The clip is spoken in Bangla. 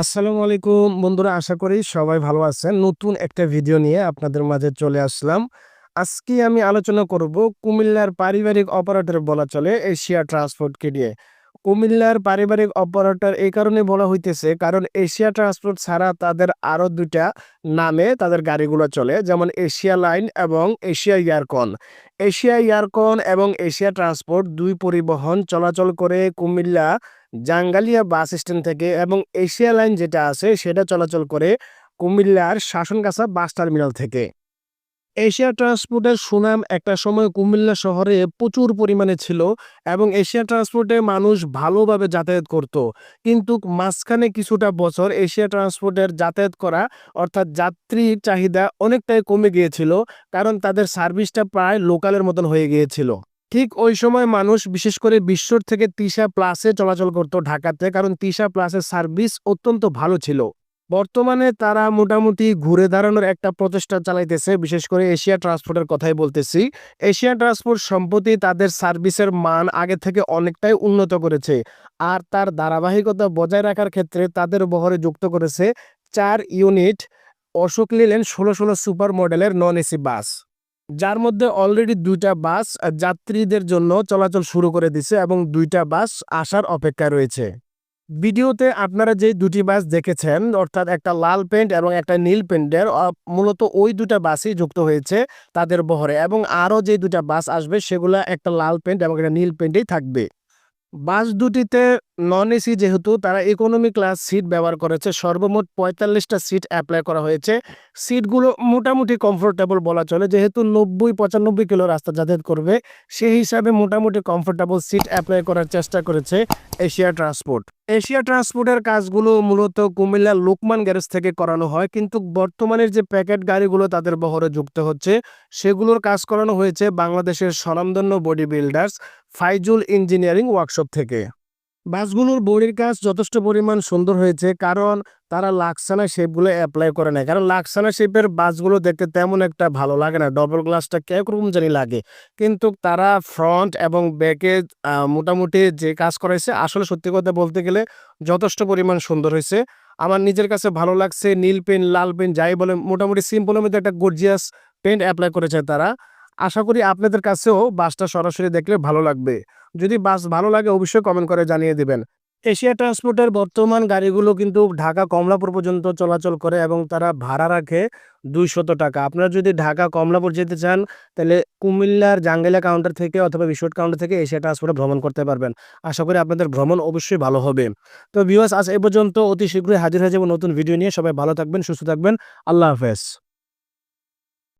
আসসালামু আলাইকুম। বন্ধুরা, আশা করি সবাই ভালো আছেন। নতুন একটা ভিডিও নিয়ে আপনাদের মাঝে চলে আসলাম। আজকে আমি আলোচনা করব কুমিল্লার পারিবারিক অপারেটর বলা চলে এশিয়া ট্রান্সপোর্টকে নিয়ে। কুমিল্লার পারিবারিক অপারেটর এই কারণে বলা হইতেছে, কারণ এশিয়া ট্রান্সপোর্ট ছাড়া তাদের আরও দুইটা নামে তাদের গাড়িগুলো চলে, যেমন এশিয়া লাইন এবং এশিয়া ইয়ারকন এশিয়া ইয়ারকন এবং এশিয়া ট্রান্সপোর্ট দুই পরিবহন চলাচল করে কুমিল্লা জাঙ্গালিয়া বাস স্ট্যান্ড থেকে এবং এশিয়া লাইন যেটা আছে সেটা চলাচল করে কুমিল্লার শাসনগাছা বাস টার্মিনাল থেকে। এশিয়া ট্রান্সপোর্টের সুনাম একটা সময় কুমিল্লা শহরে প্রচুর পরিমাণে ছিল এবং এশিয়া ট্রান্সপোর্টে মানুষ ভালোভাবে যাতায়াত করত। কিন্তু মাঝখানে কিছুটা বছর এশিয়া ট্রান্সপোর্টের যাতায়াত করা, অর্থাৎ যাত্রীর চাহিদা অনেকটাই কমে গিয়েছিল, কারণ তাদের সার্ভিসটা প্রায় লোকালের মতন হয়ে গিয়েছিল। ঠিক ওই সময় মানুষ বিশেষ করে বিশ্বর থেকে তিশা প্লাসে চলাচল করত ঢাকাতে, কারণ তিশা প্লাসের সার্ভিস অত্যন্ত ভালো ছিল। বর্তমানে তারা মোটামুটি ঘুরে দাঁড়ানোর একটা প্রচেষ্টা চালাইতেছে, বিশেষ করে এশিয়া ট্রান্সপোর্টের কথাই বলতেছি। এশিয়া ট্রান্সপোর্ট সম্প্রতি তাদের সার্ভিসের মান আগে থেকে অনেকটাই উন্নত করেছে আর তার ধারাবাহিকতা বজায় রাখার ক্ষেত্রে তাদের বহরে যুক্ত করেছে চার ইউনিট অশোক লিলেন ষোলো ষোলো সুপার মডেলের নন এসি বাস। যার মধ্যে অলরেডি দুইটা বাস যাত্রীদের জন্য চলাচল শুরু করে দিছে এবং দুইটা বাস আসার অপেক্ষায় রয়েছে। ভিডিওতে আপনারা যে দুটি বাস দেখেছেন, অর্থাৎ একটা লাল পেন্ট এবং একটা নীল পেন্টের মূলত ওই দুটা বাসই যুক্ত হয়েছে তাদের বহরে এবং আরও যে দুটা বাস আসবে সেগুলো একটা লাল পেন্ট এবং একটা নীল পেন্টেই থাকবে। বাস দুটিতে নন এসি যেহেতু, তারা ইকোনমি ক্লাস সিট ব্যবহার করেছে। সর্বমোট পঁয়তাল্লিশটা সিট অ্যাপ্লাই করা হয়েছে। সিটগুলো মোটামুটি কমফোর্টেবল বলা চলে। যেহেতু নব্বই, পঁচানব্বই কিলো রাস্তা যাতায়াত করবে, সেই হিসাবে মোটামুটি কমফোর্টেবল সিট অ্যাপ্লাই করার চেষ্টা করেছে এশিয়া ট্রান্সপোর্ট এশিয়া ট্রান্সপোর্টের কাজগুলো মূলত কুমিল্লার লোকমান গ্যারেজ থেকে করানো হয়, কিন্তু বর্তমানের যে প্যাকেট গাড়িগুলো তাদের বহরে যুক্ত হচ্ছে, সেগুলোর কাজ করানো হয়েছে বাংলাদেশের স্বনামধন্য body builders Faizul engineering workshop থেকে। বাসগুলোর বডির কাজ যথেষ্ট পরিমাণ সুন্দর হয়েছে, কারণ তারা লাক্সানা শেপগুলো অ্যাপ্লাই করে না কারণ লাক্সানা শেপের বাসগুলো দেখতে তেমন একটা ভালো লাগে না ডবল গ্লাসটা কেরকম জানি লাগে। কিন্তু তারা ফ্রন্ট এবং ব্যাকে মোটামুটি যে কাজ করাইছে, আসলে সত্যি কথা বলতে গেলে যথেষ্ট পরিমাণ সুন্দর হয়েছে। আমার নিজের কাছে ভালো লাগছে, নীল পেন লাল পেন যাই বলে মোটামুটি সিম্পলের মধ্যে একটা গর্জিয়াস পেন্ট অ্যাপ্লাই করেছে তারা। আশা করি আপনাদের কাছেও বাসটা সরাসরি দেখলে ভালো লাগবে। যদি বাস ভালো লাগে অবশ্যই কমেন্ট করে জানিয়ে দিবেন। এশিয়া ট্রান্সপোর্টের বর্তমান গাড়িগুলো কিন্তু ঢাকা কমলাপুর পর্যন্ত চলাচল করে এবং তারা ভাড়া রাখে দুইশত টাকা। আপনারা যদি ঢাকা কমলাপুর যেতে চান, তাহলে কুমিল্লার জাঙ্গেলা কাউন্টার থেকে অথবা বিশট কাউন্টার থেকে এশিয়া ট্রান্সপোর্টে ভ্রমণ করতে পারবেন। আশা করি আপনাদের ভ্রমণ অবশ্যই ভালো হবে। তো ভিউয়ার্স আজ এ পর্যন্ত অতি শীঘ্রই হাজির হয়ে যাব নতুন ভিডিও নিয়ে। সবাই ভালো থাকবেন, সুস্থ থাকবেন। আল্লাহ হাফেজ।